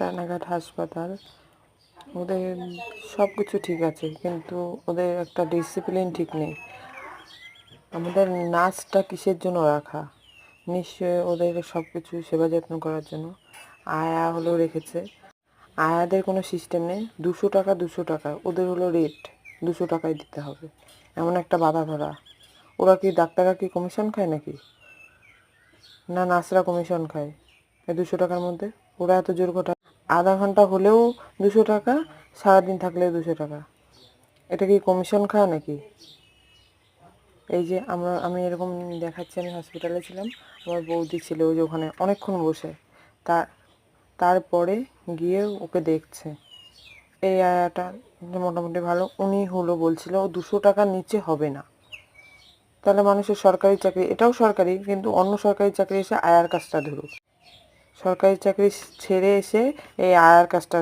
রানাঘাট হাসপাতাল। ওদের সব কিছু ঠিক আছে, কিন্তু ওদের একটা ডিসিপ্লিন ঠিক নেই। আমাদের নাচটা কিসের জন্য রাখা? নিশ্চয়ই ওদের সব কিছু সেবা যত্ন করার জন্য। আয়া হলো রেখেছে। আয়াদের কোনো সিস্টেম নেই। দুশো টাকা দুশো টাকা। ওদের হলো রেট দুশো টাকায় দিতে হবে। এমন একটা বাধা ধরা। ওরা কি ডাক্তাররা কি কমিশন খায় নাকি? না নার্সরা কমিশন খায়। এই দুশো টাকার মধ্যে? ওরা এত জোর ঘটা আধা ঘণ্টা হলেও দুশো টাকা, সারাদিন থাকলেও দুশো টাকা। এটা কি কমিশন খাওয়া নাকি? এই যে আমরা, আমি এরকম দেখাচ্ছি, আমি হসপিটালে ছিলাম, আমার বৌদি ছিল ওই যে ওখানে অনেকক্ষণ বসে। তা, তারপরে গিয়ে ওকে দেখছে। এই আয়াটা মোটামুটি ভালো, উনি হলো বলছিল দুশো টাকার নিচে হবে না। তাহলে মানুষের সরকারি চাকরি, এটাও সরকারি, কিন্তু অন্য সরকারি চাকরি এসে আয়ার কাজটা ধরুক। সরকারি চাকরি ছেড়ে এসে এই আয়ার কাজটা